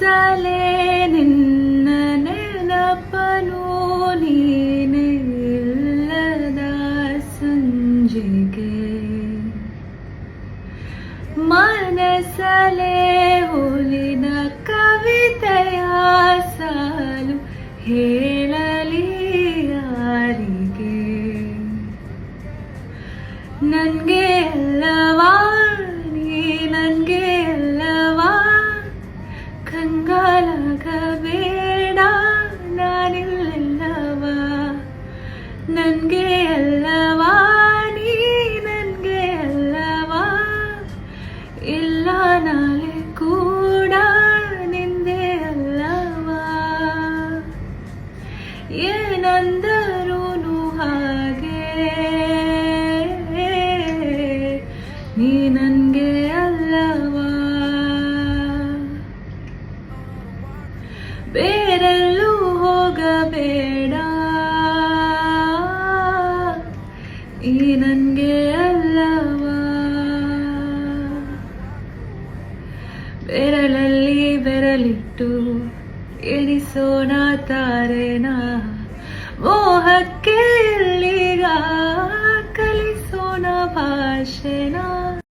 ಮನಸಲೇ ನಿನ್ನ ನೆನಪನು ನೀನಿಲ್ಲದ ಸಂಜೆಗೆ ಮನಸಲೇ ಹುಲಿನ ಕವಿತೆಯ ಸಾಲು ಹೇಳಲಿ ಯಾರಿಗೆ? ನನ್ಗೆ ಅಲ್ಲವಾ ಏನಂದರೂನು ಹಾಗೆ? ನೀ ನನಗೆ ಅಲ್ಲವಾ? ಬೇರೆಲ್ಲೂ ಹೋಗಬೇಡ. ಈ ನನಗೆ ಅಲ್ಲವಾ? ಬೆರಳಲ್ಲಿ ಬೆರಳಿಟ್ಟು ಎಣಿಸೋಣ ತಾರೆನ ಮೋಹಕ್ಕೆ ಎಲ್ಲಿಗ ಕಲಿಸೋಣ ಭಾಷೆನ?